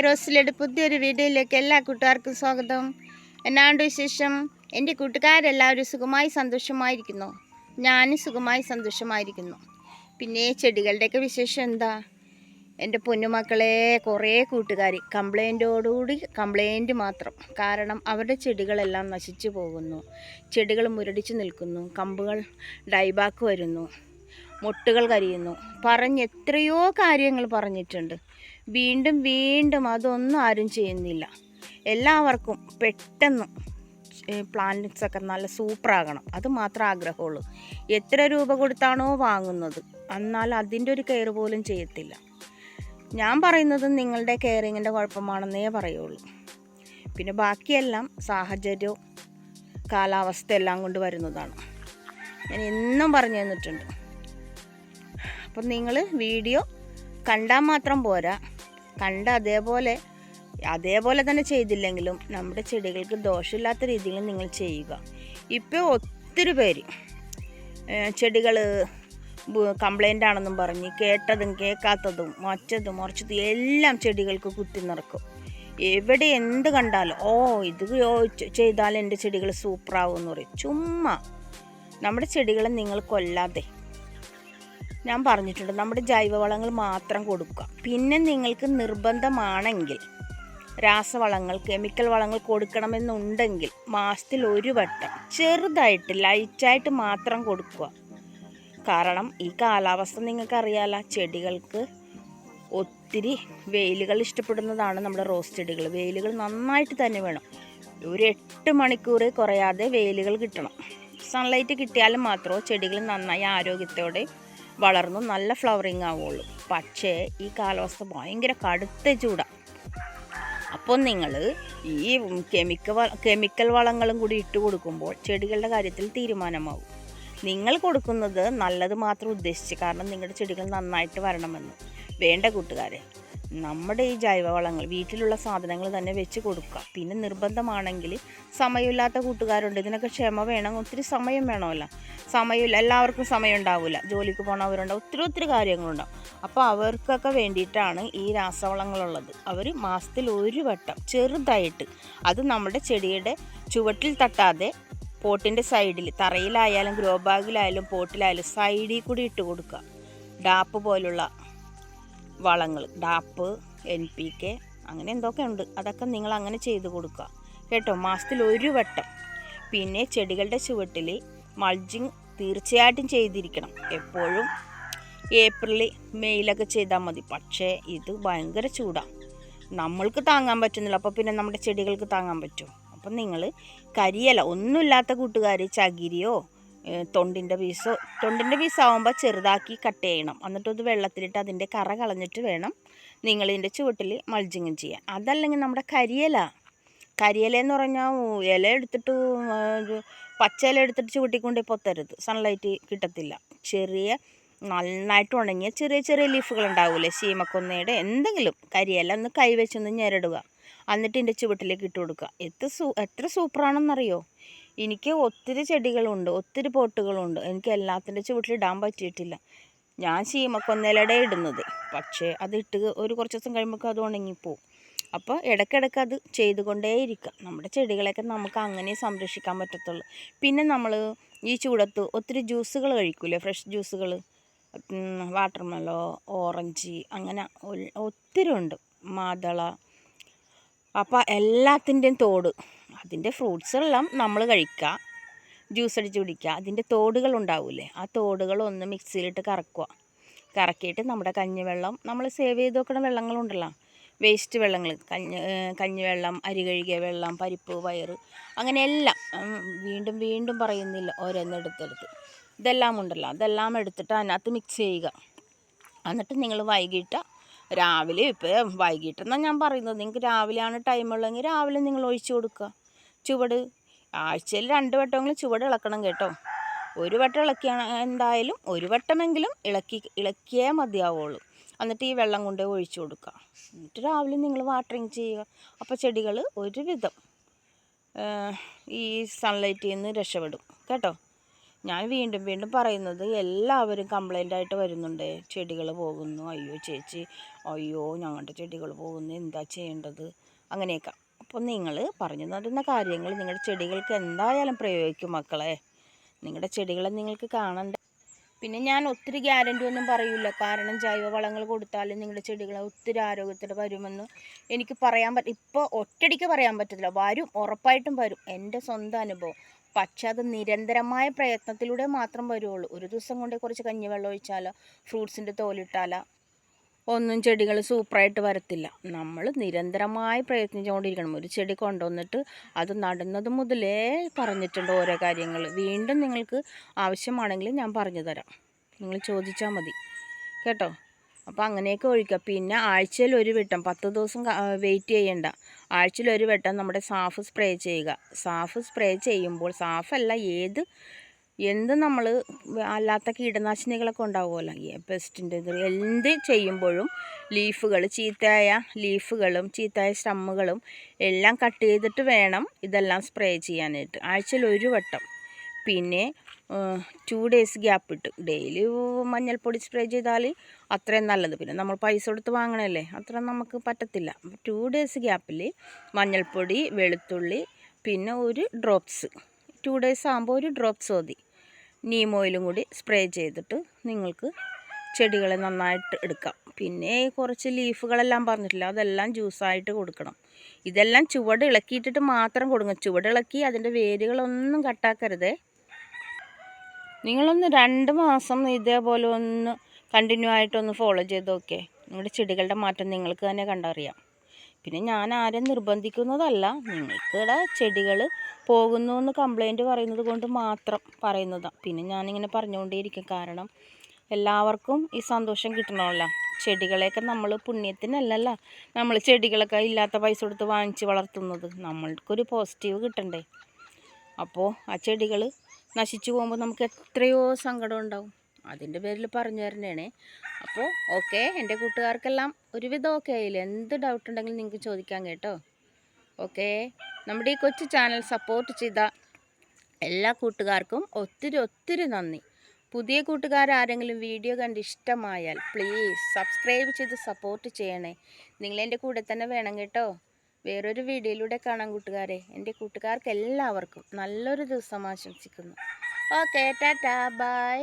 Hi റോസിലയുടെ പുതിയൊരു വീഡിയോയിലേക്ക് എല്ലാ കൂട്ടുകാർക്കും സ്വാഗതം. എന്നാണ്ട് വിശേഷം? എന്റെ കൂട്ടുകാരെല്ലാവരും സുഖമായി സന്തോഷമായിരിക്കുന്നു. ഞാനും സുഖമായി സന്തോഷമായിരിക്കുന്നു. പിന്നെ ചെടികളുടെയൊക്കെ വിശേഷം എന്താ? എന്റെ പൊന്നുമക്കളെ കുറേ കൂട്ടുകാർ കംപ്ലൈന്റോടുകൂടി കംപ്ലൈന്റ് മാത്രം. കാരണം അവരുടെ ചെടികളെല്ലാം നശിച്ചു പോകുന്നു. ചെടികൾ മുരടിച്ച് നിൽക്കുന്നു. കമ്പുകൾ ഡൈബാക്ക് വരുന്നു. മുട്ടുകൾ കരിയുന്നു. പറഞ്ഞ് എത്രയോ കാര്യങ്ങൾ പറഞ്ഞിട്ടുണ്ട്. വീണ്ടും വീണ്ടും അതൊന്നും ആരും ചെയ്യുന്നില്ല. എല്ലാവർക്കും പെട്ടെന്ന് പ്ലാന്റ്സ് ഒക്കെ നല്ല സൂപ്പറാകണം അത് മാത്രം ആഗ്രഹമുള്ളൂ. എത്ര രൂപ കൊടുത്താണോ വാങ്ങുന്നത്. എന്നാൽ അതിന്റെ ഒരു കെയർ പോലും ചെയ്യത്തില്ല. ഞാൻ പറയുന്നത് നിങ്ങളുടെ കെയറിങ്ങിന്റെ കുഴപ്പമാണെന്നേ പറയുള്ളൂ. പിന്നെ ബാക്കിയെല്ലാം സാഹചര്യവും കാലാവസ്ഥ എല്ലാം കൊണ്ട് വരുന്നതാണ്. ഞാൻ എന്നും പറഞ്ഞു തന്നിട്ടുണ്ട്. അപ്പം നിങ്ങൾ വീഡിയോ കണ്ടാൽ മാത്രം പോരാ. കണ്ട അതേപോലെ അതേപോലെ തന്നെ ചെയ്തില്ലെങ്കിലും നമ്മുടെ ചെടികൾക്ക് ദോഷമില്ലാത്ത രീതിയിൽ നിങ്ങൾ ചെയ്യുക. ഇപ്പോൾ ഒത്തിരി പേര് ചെടികൾ കംപ്ലൈന്റ് ആണെന്നും പറഞ്ഞ് കേട്ടതും കേൾക്കാത്തതും മറ്റതും മറിച്ചതും എല്ലാം ചെടികൾക്ക് കുത്തി നിറക്കും. എവിടെ എന്ത് കണ്ടാലും ഓ ഇത് ചെയ്താൽ എന്റെ ചെടികൾ സൂപ്പറാവും എന്ന് പറയും. ചുമ്മാ. നമ്മുടെ ചെടികളെ നിങ്ങൾ കൊല്ലാതെ ഞാൻ പറഞ്ഞിട്ടുണ്ട് നമ്മുടെ ജൈവവളങ്ങൾ മാത്രം കൊടുക്കുക. പിന്നെ നിങ്ങൾക്ക് നിർബന്ധമാണെങ്കിൽ രാസവളങ്ങൾ കെമിക്കൽ വളങ്ങൾ കൊടുക്കണമെന്നുണ്ടെങ്കിൽ മാസത്തിൽ ഒരു വട്ടം ചെറുതായിട്ട് ലൈറ്റായിട്ട് മാത്രം കൊടുക്കുക. കാരണം ഈ കാലാവസ്ഥ നിങ്ങൾക്കറിയാലോ ചെടികൾക്ക് ഒത്തിരി വെയിലുകൾ ഇഷ്ടപ്പെടുന്നതാണ് നമ്മുടെ റോസ് ചെടികൾ. വെയിലുകൾ നന്നായിട്ട് തന്നെ വേണം. ഒരു എട്ട് മണിക്കൂർ കുറയാതെ വെയിലുകൾ കിട്ടണം. സൺലൈറ്റ് കിട്ടിയാലും മാത്രമേ ചെടികൾ നന്നായി ആരോഗ്യത്തോടെ വളർന്നു നല്ല ഫ്ലവറിങ് ആവുള്ളൂ പക്ഷേ ഈ കാലാവസ്ഥ ഭയങ്കര കടുത്ത ചൂടാണ് അപ്പോൾ നിങ്ങൾ ഈ കെമിക്കൽ കെമിക്കൽ വളങ്ങളും കൂടി ഇട്ട് കൊടുക്കുമ്പോൾ ചെടികളുടെ കാര്യത്തിൽ തീരുമാനമാവും. നിങ്ങൾ കൊടുക്കുന്നത് നല്ലത് മാത്രം ഉദ്ദേശിച്ച് കാരണം നിങ്ങളുടെ ചെടികൾ നന്നായിട്ട് വരണമെന്ന്. വേണ്ട കൂട്ടുകാരെ നമ്മുടെ ഈ ജൈവവളങ്ങൾ വീട്ടിലുള്ള സാധനങ്ങൾ തന്നെ വെച്ച് കൊടുക്കുക. പിന്നെ നിർബന്ധമാണെങ്കിൽ സമയമില്ലാത്ത കൂട്ടുകാരുണ്ട്. ഇതിനൊക്കെ ക്ഷമ വേണം. ഒത്തിരി സമയം വേണമല്ലോ. സമയമില്ല. എല്ലാവർക്കും സമയം ഉണ്ടാവില്ല. ജോലിക്ക് പോകണവരുണ്ടാവും ഒത്തിരി ഒത്തിരി കാര്യങ്ങളുണ്ടാവും. അപ്പോൾ അവർക്കൊക്കെ വേണ്ടിയിട്ടാണ് ഈ രാസവളങ്ങളുള്ളത്. അവർ മാസത്തിൽ ഒരു വട്ടം ചെറുതായിട്ട് അത് നമ്മുടെ ചെടിയുടെ ചുവട്ടിൽ തട്ടാതെ പോട്ടിന്റെ സൈഡിൽ തറയിലായാലും ഗ്രോ ബാഗിലായാലും പോട്ടിലായാലും സൈഡിൽ കൂടി ഇട്ട് കൊടുക്കുക. ഡാപ്പ് പോലുള്ള വളങ്ങൾ ഡാപ്പ് എൻ പി കെ അങ്ങനെ എന്തൊക്കെ ഉണ്ട്. അതൊക്കെ നിങ്ങൾ അങ്ങനെ ചെയ്ത് കൊടുക്കുക. കേട്ടോ? മാസത്തിൽ ഒരു വട്ടം. പിന്നെ ചെടികളുടെ ചുവട്ടിൽ മൾജിങ് തീർച്ചയായിട്ടും ചെയ്തിരിക്കണം. എപ്പോഴും ഏപ്രിൽ മെയ്യിലൊക്കെ ചെയ്താൽ മതി. പക്ഷേ ഇത് ഭയങ്കര ചൂടാണ് നമ്മൾക്ക് താങ്ങാൻ പറ്റുന്നില്ല. അപ്പോൾ പിന്നെ നമ്മുടെ ചെടികൾക്ക് താങ്ങാൻ പറ്റുമോ? അപ്പം നിങ്ങൾ കരിയല ഒന്നുമില്ലാത്ത കൂട്ടുകാർ ചകിരിയോ തൊണ്ടിന്റെ പീസ് തൊണ്ടിന്റെ പീസാവുമ്പോൾ ചെറുതാക്കി കട്ട് ചെയ്യണം. എന്നിട്ട് അത് വെള്ളത്തിലിട്ട് അതിന്റെ കറ കളഞ്ഞിട്ട് വേണം നിങ്ങളിതിന്റെ ചുവട്ടിൽ മൾജിങ്ങും ചെയ്യാൻ. അതല്ലെങ്കിൽ നമ്മുടെ കരിയല. കരിയില എന്ന് പറഞ്ഞാൽ ഇല എടുത്തിട്ട് പച്ച ഇല എടുത്തിട്ട് ചുവട്ടിക്കൊണ്ട് പൊത്തരുത്. സൺലൈറ്റ് കിട്ടത്തില്ല. ചെറിയ നന്നായിട്ട് ഉണങ്ങിയ ചെറിയ ചെറിയ ലീഫുകൾ ഉണ്ടാവില്ലേ ശീമക്കൊന്നയുടെ എന്തെങ്കിലും കരിയില ഒന്ന് കൈവച്ചൊന്ന് ഞെരടുക. എന്നിട്ട് എന്റെ ചുവട്ടിലേക്ക് ഇട്ട് കൊടുക്കുക. എത്ര സൂ എത്ര സൂപ്പറാണെന്നറിയോ എനിക്ക് ഒത്തിരി ചെടികളുണ്ട് ഒത്തിരി പോട്ടുകളുണ്ട്. എനിക്ക് എല്ലാത്തിന്റെ ചുവട്ടിലിടാൻ പറ്റിയിട്ടില്ല. ഞാൻ ശീമക്കൊന്നയിലടെ ഇടുന്നത്. പക്ഷേ അത് ഇട്ട് ഒരു കുറച്ച് ദിവസം കഴിയുമ്പോൾ അത് ഉണങ്ങിപ്പോവും. അപ്പോൾ ഇടയ്ക്കിടയ്ക്ക് അത് ചെയ്തുകൊണ്ടേയിരിക്കുക നമ്മുടെ ചെടികളെയൊക്കെ നമുക്ക് അങ്ങനെ സംരക്ഷിക്കാൻ പറ്റത്തുള്ളൂ. പിന്നെ നമ്മൾ ഈ ചൂടത്ത് ഒത്തിരി ജ്യൂസുകൾ കഴിക്കൂലേ? ഫ്രഷ് ജ്യൂസുകൾ വാട്ടർമെലോ ഓറഞ്ച് അങ്ങനെ ഒത്തിരി ഉണ്ട്. മാതള അപ്പോൾ എല്ലാത്തിന്റെയും തോട് അതിന്റെ ഫ്രൂട്ട്സുകളെല്ലാം നമ്മൾ കഴിക്കുക. ജ്യൂസ് അടിച്ച് കുടിക്കുക. അതിന്റെ തോടുകൾ ഉണ്ടാവില്ലേ ആ തോടുകൾ ഒന്ന് മിക്സിയിലിട്ട് കറക്കുക. കറക്കിയിട്ട് നമ്മുടെ കഞ്ഞിവെള്ളം നമ്മൾ സേവ് ചെയ്ത് വെക്കുന്ന വെള്ളങ്ങളുണ്ടല്ലോ. വേസ്റ്റ് വെള്ളങ്ങൾ കഞ്ഞി കഞ്ഞിവെള്ളം അരി കഴുകിയ വെള്ളം പരിപ്പ് വയറ് അങ്ങനെയെല്ലാം വീണ്ടും വീണ്ടും പറയുന്നില്ല ഓരോന്നെടുത്തെടുത്ത് ഇതെല്ലാം ഉണ്ടല്ലോ. അതെല്ലാം എടുത്തിട്ട് അതിനകത്ത് മിക്സ് ചെയ്യുക. എന്നിട്ട് നിങ്ങൾ വൈകിട്ട് രാവിലെ ഇപ്പോൾ വൈകിട്ടെന്നാണ് ഞാൻ പറയുന്നത്. നിങ്ങൾക്ക് രാവിലെയാണ് ടൈമുള്ളതെങ്കിൽ രാവിലെ നിങ്ങൾ ഒഴിച്ചു കൊടുക്കുക. ചുവട്. ആഴ്ചയിൽ രണ്ട് വട്ടമെങ്കിലും ചുവട് ഇളക്കണം കേട്ടോ. ഒരു വട്ടം ഇളക്കിയാണ് എന്തായാലും ഒരു വട്ടമെങ്കിലും ഇളക്കി ഇളക്കിയേ മതിയാവുള്ളൂ. എന്നിട്ട് ഈ വെള്ളം കൊണ്ട് ഒഴിച്ചു കൊടുക്കുക. എന്നിട്ട് രാവിലെ നിങ്ങൾ വാട്ടറിങ് ചെയ്യുക. അപ്പോൾ ചെടികൾ ഒരുവിധം ഈ സൺലൈറ്റിൽ നിന്ന് രക്ഷപ്പെടും. കേട്ടോ? ഞാൻ വീണ്ടും വീണ്ടും പറയുന്നത് എല്ലാവരും കംപ്ലൈന്റ് ആയിട്ട് വരുന്നുണ്ട്. ചെടികൾ പോകുന്നു. അയ്യോ ചേച്ചി അയ്യോ ഞങ്ങളുടെ ചെടികൾ പോകുന്നു. എന്താ ചെയ്യേണ്ടത്? അങ്ങനെയൊക്കെ. അപ്പോൾ നിങ്ങൾ പറഞ്ഞു തരുന്ന കാര്യങ്ങൾ നിങ്ങളുടെ ചെടികൾക്ക് എന്തായാലും പ്രയോഗിക്കും മക്കളെ. നിങ്ങളുടെ ചെടികളെ നിങ്ങൾക്ക് കാണണ്ട. പിന്നെ ഞാൻ ഒത്തിരി ഗ്യാരണ്ടി ഒന്നും പറയില്ല കാരണം ജൈവ വളങ്ങൾ കൊടുത്താലും നിങ്ങളുടെ ചെടികൾ ഒത്തിരി ആരോഗ്യത്തോടെ വരുമെന്ന് എനിക്ക് പറയാൻ പറ്റും ഇപ്പോൾ ഒറ്റടിക്ക് പറയാൻ പറ്റത്തില്ല. വരും ഉറപ്പായിട്ടും വരും. എന്റെ സ്വന്തം അനുഭവം. പക്ഷെ അത് നിരന്തരമായ പ്രയത്നത്തിലൂടെ മാത്രം വരുള്ളൂ. ഒരു ദിവസം കൊണ്ട് കുറച്ച് കഞ്ഞിവെള്ളം ഒഴിച്ചാലോ ഫ്രൂട്ട്സിന്റെ തോലിട്ടാലോ ഒന്നും ചെടികൾ സൂപ്പറായിട്ട് വരത്തില്ല. നമ്മൾ നിരന്തരമായി പ്രയത്നിച്ചുകൊണ്ടിരിക്കണം. ഒരു ചെടി കൊണ്ടുവന്നിട്ട് അത് നടുന്നത് മുതലേ പറഞ്ഞിട്ടുണ്ട് ഓരോ കാര്യങ്ങൾ. വീണ്ടും നിങ്ങൾക്ക് ആവശ്യമാണെങ്കിൽ ഞാൻ പറഞ്ഞു തരാം. നിങ്ങൾ ചോദിച്ചാൽ മതി. കേട്ടോ? അപ്പോൾ അങ്ങനെയൊക്കെ ഒഴിക്കുക. പിന്നെ ആഴ്ചയിൽ ഒരു വട്ടം പത്ത് ദിവസം വെയിറ്റ് ചെയ്യണ്ട. ആഴ്ചയിൽ ഒരു വട്ടം നമ്മുടെ സാഫ് സ്പ്രേ ചെയ്യുക. സാഫ് സ്പ്രേ ചെയ്യുമ്പോൾ സാഫല്ല ഏത് എന്ത് നമ്മൾ അല്ലാത്ത കീടനാശിനികളൊക്കെ ഉണ്ടാവുമല്ലോ? ഈ പെസ്റ്റിന്റെ ഇത് എന്ത് ചെയ്യുമ്പോഴും ലീഫുകൾ ചീത്തയായ ലീഫുകളും ചീത്തയായ സ്റ്റമ്മുകളും എല്ലാം കട്ട് ചെയ്തിട്ട് വേണം ഇതെല്ലാം സ്പ്രേ ചെയ്യാനായിട്ട്. ആഴ്ചയിൽ ഒരു വട്ടം. പിന്നെ ടു ഡേയ്സ് ഗ്യാപ്പ് ഇട്ട്. ഡെയിലി മഞ്ഞൾപ്പൊടി സ്പ്രേ ചെയ്താൽ അത്രയും നല്ലത്. പിന്നെ നമ്മൾ പൈസ കൊടുത്ത് വാങ്ങണല്ലേ? അത്ര നമുക്ക് പറ്റത്തില്ല. ടു ഡേയ്സ് ഗ്യാപ്പിൽ മഞ്ഞൾപ്പൊടി വെളുത്തുള്ളി പിന്നെ ഒരു ഡ്രോപ്സ് ടു ഡേയ്സ് ആകുമ്പോൾ ഒരു ഡ്രോപ്സ് മതി. നീം ഓയിലും കൂടി സ്പ്രേ ചെയ്തിട്ട് നിങ്ങൾക്ക് ചെടികളെ നന്നായിട്ട് എടുക്കാം. പിന്നെ കുറച്ച് ലീഫുകളെല്ലാം പറഞ്ഞിട്ടില്ല. അതെല്ലാം ജ്യൂസായിട്ട് കൊടുക്കണം. ഇതെല്ലാം ചുവട് ഇളക്കിയിട്ടിട്ട് മാത്രം കൊടുക്കണം ചുവട് ഇളക്കി അതിന്റെ വേരുകളൊന്നും കട്ടാക്കരുതേ നിങ്ങളൊന്ന് രണ്ട് മാസം ഇതേപോലെ ഒന്ന് കണ്ടിന്യൂ ആയിട്ടൊന്ന് ഫോളോ ചെയ്ത് നോക്കേ നിങ്ങളുടെ ചെടികളുടെ മാറ്റം നിങ്ങൾക്ക് തന്നെ കണ്ടറിയാം. പിന്നെ ഞാൻ ആരും നിർബന്ധിക്കുന്നതല്ല. നിങ്ങൾക്കിവിടെ ചെടികൾ പോകുന്നു എന്ന് കംപ്ലൈന്റ് പറയുന്നത് കൊണ്ട് മാത്രം പറയുന്നതാണ് പിന്നെ ഞാനിങ്ങനെ പറഞ്ഞുകൊണ്ടേയിരിക്കും. കാരണം എല്ലാവർക്കും ഈ സന്തോഷം കിട്ടണമല്ല. ചെടികളെയൊക്കെ നമ്മൾ പുണ്യത്തിനല്ലല്ല. നമ്മൾ ചെടികളൊക്കെ ഇല്ലാത്ത പൈസ കൊടുത്ത് വാങ്ങിച്ച് വളർത്തുന്നത്. നമ്മൾക്കൊരു പോസിറ്റീവ് കിട്ടണ്ടേ? അപ്പോൾ ആ ചെടികൾ നശിച്ചു പോകുമ്പോൾ നമുക്ക് എത്രയോ സങ്കടം ഉണ്ടാവും. അതിന്റെ പേരിൽ പറഞ്ഞു തരണേ അപ്പോൾ ഓക്കെ എന്റെ കൂട്ടുകാർക്കെല്ലാം ഒരുവിധം ഓക്കെ ആയില്ലേ? എന്ത് ഡൗട്ട് ഉണ്ടെങ്കിലും നിങ്ങൾക്ക് ചോദിക്കാം കേട്ടോ. ഓക്കെ നമ്മുടെ ഈ കൊച്ചു ചാനൽ സപ്പോർട്ട് ചെയ്ത എല്ലാ കൂട്ടുകാർക്കും ഒത്തിരി ഒത്തിരി നന്ദി. പുതിയ കൂട്ടുകാരാരെങ്കിലും വീഡിയോ കണ്ട് ഇഷ്ടമായാൽ പ്ലീസ് സബ്സ്ക്രൈബ് ചെയ്ത് സപ്പോർട്ട് ചെയ്യണേ. നിങ്ങളെന്റെ കൂടെ തന്നെ വേണം കേട്ടോ. വേറൊരു വീഡിയോയിലൂടെ കാണാം കൂട്ടുകാരെ. എന്റെ കൂട്ടുകാർക്ക് എല്ലാവർക്കും നല്ലൊരു ദിവസം ആശംസിക്കുന്നു. Okay tata bye